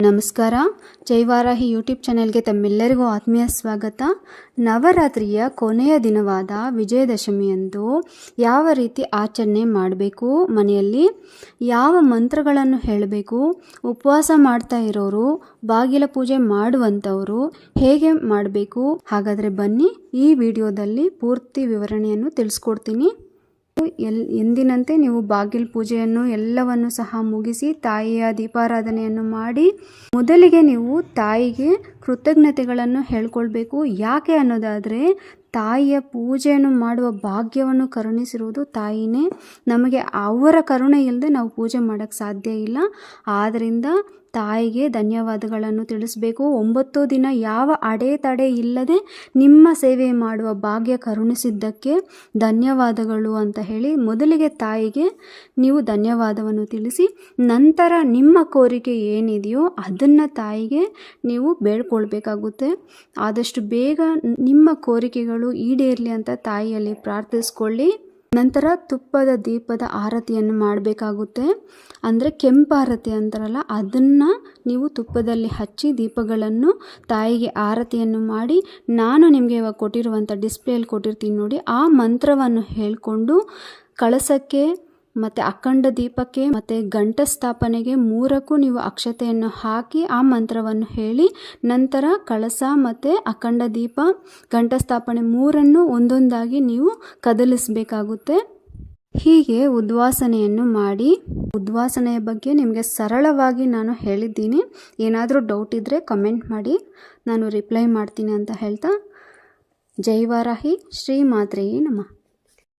ನಮಸ್ಕಾರ. ಜೈವಾರಾಹಿ ಯೂಟ್ಯೂಬ್ ಚಾನೆಲ್ಗೆ ತಮ್ಮೆಲ್ಲರಿಗೂ ಆತ್ಮೀಯ ಸ್ವಾಗತ. ನವರಾತ್ರಿಯ ಕೊನೆಯ ದಿನವಾದ ವಿಜಯದಶಮಿಯಂದು ಯಾವ ರೀತಿ ಆಚರಣೆ ಮಾಡಬೇಕು, ಮನೆಯಲ್ಲಿ ಯಾವ ಮಂತ್ರಗಳನ್ನು ಹೇಳಬೇಕು, ಉಪವಾಸ ಮಾಡ್ತಾ ಇರೋರು, ಬಾಗಿಲ ಪೂಜೆ ಮಾಡುವಂಥವರು ಹೇಗೆ ಮಾಡಬೇಕು, ಹಾಗಾದರೆ ಬನ್ನಿ ಈ ವಿಡಿಯೋದಲ್ಲಿ ಪೂರ್ತಿ ವಿವರಣೆಯನ್ನು ತಿಳಿಸ್ಕೊಡ್ತೀನಿ. ಎಲ್, ಎಂದಿನಂತೆ ನೀವು ಬಾಗಿಲು ಪೂಜೆಯನ್ನು ಎಲ್ಲವನ್ನು ಸಹ ಮುಗಿಸಿ ತಾಯಿಯ ದೀಪಾರಾಧನೆಯನ್ನು ಮಾಡಿ ಮೊದಲಿಗೆ ನೀವು ತಾಯಿಗೆ ಕೃತಜ್ಞತೆಗಳನ್ನು ಹೇಳ್ಕೊಳ್ಬೇಕು. ಯಾಕೆ ಅನ್ನೋದಾದರೆ ತಾಯಿಯ ಪೂಜೆಯನ್ನು ಮಾಡುವ ಭಾಗ್ಯವನ್ನು ಕರುಣಿಸಿರುವುದು ತಾಯಿನೇ. ನಮಗೆ ಅವರ ಕರುಣೆ ಇಲ್ಲದೆ ನಾವು ಪೂಜೆ ಮಾಡೋಕ್ಕೆ ಸಾಧ್ಯ ಇಲ್ಲ. ಆದ್ದರಿಂದ ತಾಯಿಗೆ ಧನ್ಯವಾದಗಳನ್ನು ತಿಳಿಸಬೇಕು. ಒಂಬತ್ತು ದಿನ ಯಾವ ಅಡೆತಡೆ ಇಲ್ಲದೆ ನಿಮ್ಮ ಸೇವೆ ಮಾಡುವ ಭಾಗ್ಯ ಕರುಣಿಸಿದ್ದಕ್ಕೆ ಧನ್ಯವಾದಗಳು ಅಂತ ಹೇಳಿ ಮೊದಲಿಗೆ ತಾಯಿಗೆ ನೀವು ಧನ್ಯವಾದವನ್ನು ತಿಳಿಸಿ, ನಂತರ ನಿಮ್ಮ ಕೋರಿಕೆ ಏನಿದೆಯೋ ಅದನ್ನು ತಾಯಿಗೆ ನೀವು ಬೇಡ್ಕೊಳ್ಬೇಕಾಗುತ್ತೆ. ಆದಷ್ಟು ಬೇಗ ನಿಮ್ಮ ಕೋರಿಕೆಗಳು ಈಡೇರಲಿ ಅಂತ ತಾಯಿಯಲ್ಲಿ ಪ್ರಾರ್ಥಿಸ್ಕೊಳ್ಳಿ. ನಂತರ ತುಪ್ಪದ ದೀಪದ ಆರತಿಯನ್ನು ಮಾಡಬೇಕಾಗುತ್ತೆ. ಅಂದರೆ ಕೆಂಪಾರತಿ ಅಂತಾರಲ್ಲ, ಅದನ್ನು ನೀವು ತುಪ್ಪದಲ್ಲಿ ಹಚ್ಚಿ ದೀಪಗಳನ್ನು ತಾಯಿಗೆ ಆರತಿಯನ್ನು ಮಾಡಿ, ನಾನು ನಿಮಗೆ ಇವಾಗ ಕೊಟ್ಟಿರುವಂಥ ಡಿಸ್ಪ್ಲೇಯಲ್ಲಿ ಕೊಟ್ಟಿರ್ತೀನಿ ನೋಡಿ, ಆ ಮಂತ್ರವನ್ನು ಹೇಳಿಕೊಂಡು ಕಳಸಕ್ಕೆ ಮತ್ತು ಅಖಂಡ ದೀಪಕ್ಕೆ ಮತ್ತು ಗಂಟ ಸ್ಥಾಪನೆಗೆ ಮೂರಕ್ಕೂ ನೀವು ಅಕ್ಷತೆಯನ್ನು ಹಾಕಿ ಆ ಮಂತ್ರವನ್ನು ಹೇಳಿ, ನಂತರ ಕಳಸ ಮತ್ತು ಅಖಂಡ ದೀಪ ಗಂಟ ಸ್ಥಾಪನೆ ಮೂರನ್ನು ಒಂದೊಂದಾಗಿ ನೀವು ಕದಲಿಸಬೇಕಾಗುತ್ತೆ. ಹೀಗೆ ಉದ್ವಾಸನೆಯನ್ನು ಮಾಡಿ, ಉದ್ವಾಸನೆಯ ಬಗ್ಗೆ ನಿಮಗೆ ಸರಳವಾಗಿ ನಾನು ಹೇಳಿದ್ದೀನಿ. ಏನಾದರೂ ಡೌಟ್ ಇದ್ದರೆ ಕಮೆಂಟ್ ಮಾಡಿ, ನಾನು ರಿಪ್ಲೈ ಮಾಡ್ತೀನಿ ಅಂತ ಹೇಳ್ತಾ. ಜೈವಾರಾಹಿ ಶ್ರೀ ಮಾತ್ರೆಯೇ ನಮಃ.